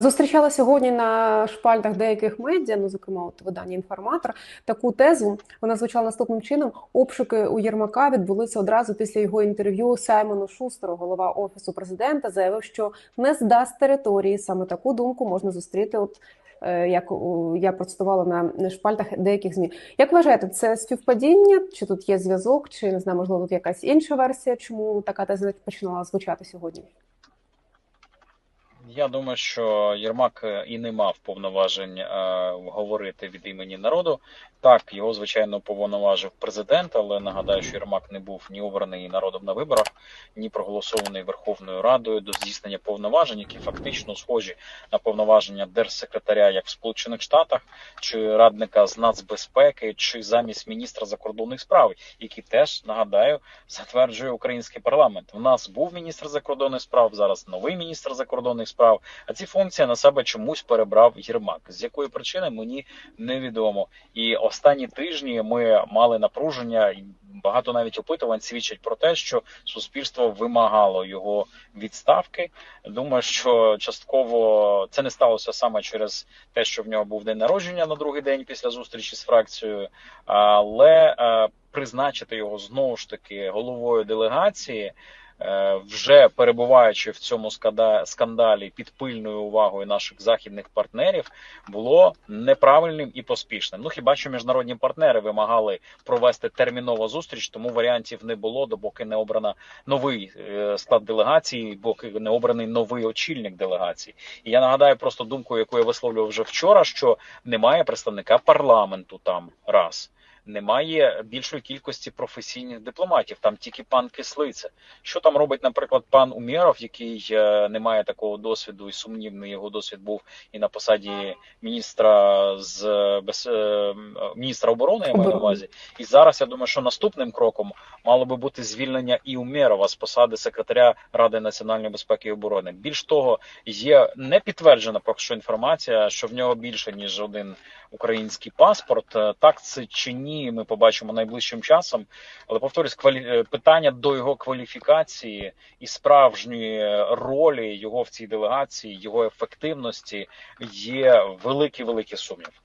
Зустрічала сьогодні на шпальтах деяких медіа, ну зокрема, от видання інформатор, таку тезу. Вона звучала наступним чином: обшуки у Єрмака відбулися одразу після його інтерв'ю Саймону Шустеру. Голова офісу президента заявив, що не здасть території. Саме таку думку можна зустріти. От е, як я процитувала на шпальтах деяких змі. Як вважаєте, це співпадіння? Чи тут є зв'язок, чи не знаю, можливо, тут якась інша версія, чому така теза починала звучати сьогодні? Я думаю, що Єрмак е, і не мав повноважень е, говорити від імені народу. Так, його звичайно повноважив президент, але нагадаю, що Єрмак не був ні обраний народом на виборах, ні проголосований Верховною Радою до здійснення повноважень, які фактично схожі на повноваження держсекретаря, як в Сполучених Штатах, чи радника з нацбезпеки, чи замість міністра закордонних справ, які теж нагадаю затверджує український парламент. У нас був міністр закордонних справ, зараз новий міністр закордонних справ. А ці функції на себе чомусь перебрав Єрмак. З якої причини мені невідомо. І останні тижні ми мали напруження, і багато навіть опитувань свідчать про те, що суспільство вимагало його відставки. Думаю, що частково це не сталося саме через те, що в нього був день народження на другий день після зустрічі з фракцією, але е, призначити його знову ж таки головою делегації. е, Вже перебуваючи в цьому скандалі під пильною увагою наших західних партнерів, було неправильним і поспішним. Ну хіба що міжнародні партнери вимагали провести термінову зустріч, тому варіантів не було, допоки не обрана новий е, склад делегації, поки не обраний новий очільник делегації. І я нагадаю просто думку, яку я висловлював вже вчора, що немає представника парламенту там раз. Немає більшої кількості професійних дипломатів, там тільки пан Кислиця. Що там робить, наприклад, пан Умєров, який е, не має такого досвіду, і сумнівний його досвід був і на посаді міністра з е, без е, міністра оборони, я маю на увазі. І зараз я думаю, що наступним кроком мало би бути звільнення і Умєрова з посади секретаря Ради національної безпеки і оборони. Більш того, є не підтверджена поки що інформація, що в нього більше ніж один український паспорт. Так це чи ні, ми побачимо найближчим часом. Але повторюсь, квалі... е, питання до його кваліфікації і справжньої ролі його в цій делегації, його ефективності є великий великий сумнів.